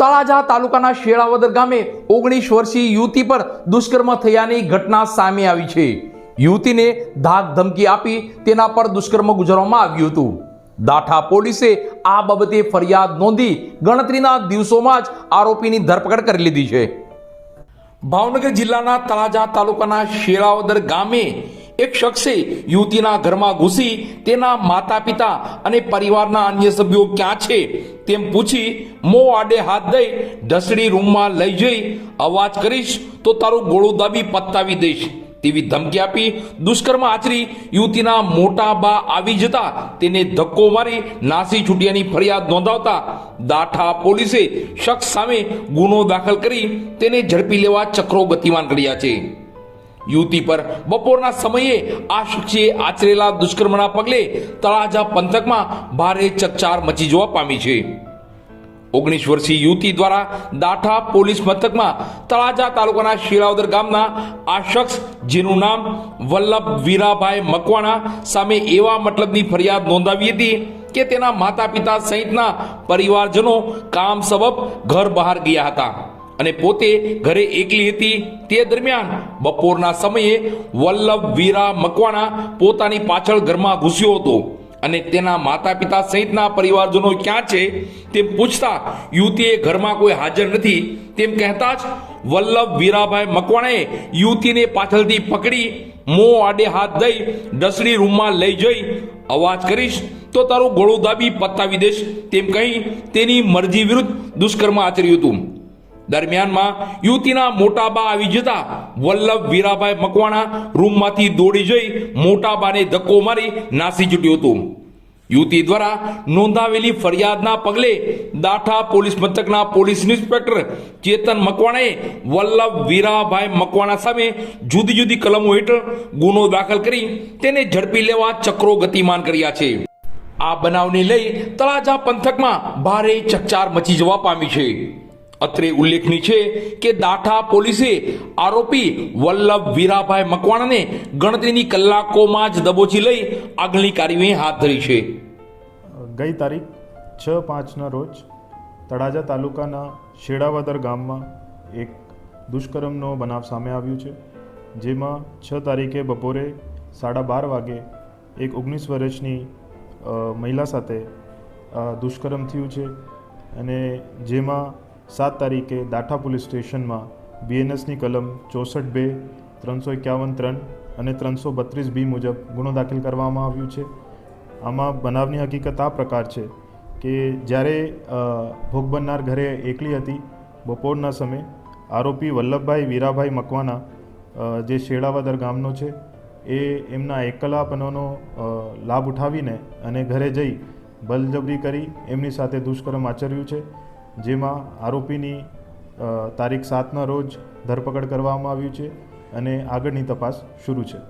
તળાજા તાલુકાના શેળાવદર ગામે ઓગણીસ વર્ષીય યુવતી પર દુષ્કર્મ થયાની ઘટના સામે આવી છે. યુવતીને ધાક ધમકી આપી તેના પર દુષ્કર્મ ગુજારવામાં આવ્યું હતું. દાઠા પોલીસે આ બાબતે ફરિયાદ નોંધી ગણતરીના દિવસોમાં જ આરોપીની ધરપકડ કરી લીધી છે. ભાવનગર જિલ્લાના તળાજા તાલુકાના શેળાવદર ગામે એક શખ્સે યુવતીના ઘરમાં ઘૂસી તેના માતા પિતા અને પરિવારના અન્ય સભ્યો ક્યાં છે તેમ પૂછી મો આડે હાથ દઈ ઢસડી રૂમમાં લઈ જઈ, અવાજ કરીશ તો તારું ગોળું દાબી પતાવી દઈશ. તેવી ધમકી આપી દુષ્કર્મ આચરી યુવતીના મોટા બા આવી જતા તેને ધક્કો મારી નાસી છૂટ્યાની ફરિયાદ નોંધાવતા દાઠા પોલીસે શખ્સ સામે ગુનો દાખલ કરી તેને ઝડપી લેવા ચક્રો ગતિમાન કર્યા છે. યુવતી પર બપોરના સમયે આ શખ્સે આચરેલા દુષ્કર્મના પગલે તળાજા પંથકમાં ભારે ચકચાર મચી જવા પામી છે. ઓગણીસ વર્ષીય યુવતી દ્વારા દાઠા પોલીસ મથકમાં તળાજા તાલુકાના શિરાવદર ગામના આ શખ્સ, જેનું નામ વલ્લભ વીરાભાઈ મકવાણા સામે એવા મતલબની ફરિયાદ નોંધાવી હતી કે તેના માતા પિતા સહિતના પરિવારજનો કામ સબબ ઘર બહાર ગયા હતા અને પોતે ઘરે એકલી હતી. તે દરમિયાન બપોરના સમયે વલ્લભ વીરા મકવાણા પોતાની પાછળ ઘરમાં ઘૂસ્યો હતો. અને તેના માતા પિતા સહિતના પરિવારજનો ક્યાં છે તેમ પૂછતા યુવતીએ ઘરમાં કોઈ હાજર નથી. તેમ કહેતા જ વલ્લભ વીરાભાઈ મકવાણાએ યુવતીને પાછળથી પકડી મોં આડે હાથ દઈ ડસડી રૂમમાં લઈ જઈ. અવાજ કરીશ તો તારું ગળું દાબી પતાવી દઈશ તેમ કહી તેની મરજી વિરુદ્ધ દુષ્કર્મ આચર્યું હતું. દરમિયાનમાં યુવતીના મોટાબા આવી જતા વલ્લભ વીરાભાઈ મકવાણા રૂમમાંથી દોડી જઈ મોટાબાને ધક્કો મારી નાસી છૂટ્યું હતું. યુવતી દ્વારા નોંધાવેલી ફરિયાદના પગલે દાઠા પોલીસ મથકના પોલીસ ઇન્સ્પેક્ટર ચેતન મકવાણાએ વલ્લભ વીરાભાઈ મકવાણા સામે જુદી જુદી કલમો હેઠળ ગુનો દાખલ કરી તેને ઝડપી લેવા ચક્રો ગતિમાન કર્યા છે. આ બનાવને લઈ તળાજા પંથકમાં ભારે ચકચાર મચી જવા પામી છે. અત્રે ઉલ્લેખનીય છે કે દાઠા પોલીસે આરોપી વલ્લભ વીરાભાઈ મકવાણાને ગણતરીની કલાકોમાં જ દબોચી લઈ આગળની કાર્યવાહી હાથ ધરી છે. ગઈ તારીખ છ પાંચના રોજ તળાજા તાલુકાના શેડાવદર ગામમાં એક દુષ્કર્મનો બનાવ સામે આવ્યું છે, જેમાં છ તારીખે બપોરે સાડા બાર વાગે એક ઓગણીસ વર્ષની મહિલા સાથે દુષ્કર્મ થયું છે અને જેમાં સાત તારીખે દાઠા પોલીસ સ્ટેશનમાં બીએનએસની કલમ ચોસઠ બે, ત્રણસો એકાવન ત્રણ અને ત્રણસો બત્રીસ બી મુજબ ગુનો દાખલ કરવામાં આવ્યું છે. આમાં બનાવની હકીકત આ પ્રકાર છે કે જ્યારે ભોગ બનનાર ઘરે એકલી હતી, બપોરના સમયે આરોપી વલ્લભભાઈ વીરાભાઈ મકવાના જે શેડાવાદર ગામનો છે, એ એમના એકલાપનોનો લાભ ઉઠાવીને અને ઘરે જઈ બલજબરી કરી એમની સાથે દુષ્કર્મ આચર્યું છે. જેમાં આરોપીની તારીખ સાતના રોજ ધરપકડ કરવામાં આવ્યું છે અને આગળની તપાસ શરૂ છે.